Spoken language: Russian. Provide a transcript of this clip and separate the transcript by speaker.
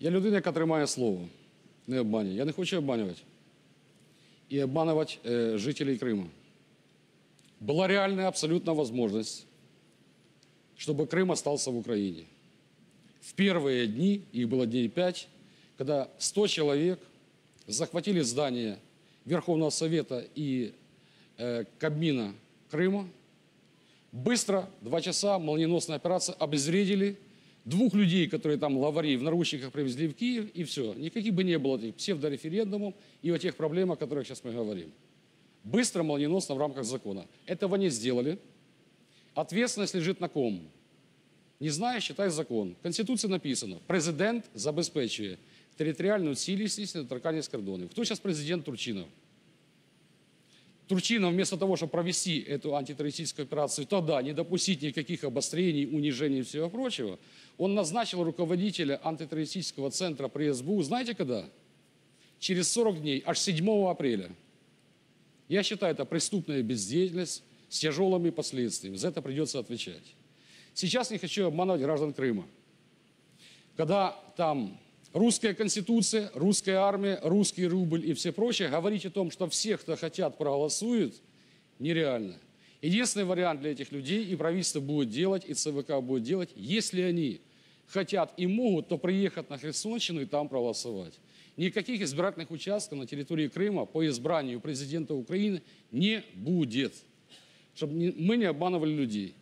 Speaker 1: Я людина, яка тримає слово, не обманює. Я не хочу обманювати. І обманувати е, жителей Криму. Была реальная абсолютно возможность, чтобы Крым остался в Украине. В первые дни, их было дней пять, когда 100 человек захватили здание Верховного Совета и э, Кабмина Крыма, быстро, два часа, молниеносная операция, обезвредили двух людей, которые там лавари в наручниках привезли в Киев, и все. Никаких бы не было этих псевдореферендумов и о тех проблемах, о которых сейчас мы говорим. Быстро, молниеносно в рамках закона. Этого не сделали. Ответственность лежит на ком? Не знаю, считай закон. В Конституции написано, президент забезпечує територіальну цілісність і недоторканність кордонів. Кто сейчас президент Турчинов? Турчинов вместо того, чтобы провести эту антитеррористическую операцию, тогда не допустить никаких обострений, унижений и всего прочего, он назначил руководителя антитеррористического центра при СБУ, знаете когда? Через 40 дней, аж 7 апреля. Я считаю, это преступная бездеятельность с тяжелыми последствиями. За это придется отвечать. Сейчас не хочу обманывать граждан Крыма. Когда там русская конституция, русская армия, русский рубль и все прочее, говорить о том, что все, кто хотят, проголосуют, нереально. Единственный вариант для этих людей, и правительство будет делать, и ЦВК будет делать, если они хотят и могут, то приехать на Херсонщину и там проголосовать. Никаких избирательных участков на территории Крыма по избранию президента Украины не будет. Чтобы мы не обманывали людей.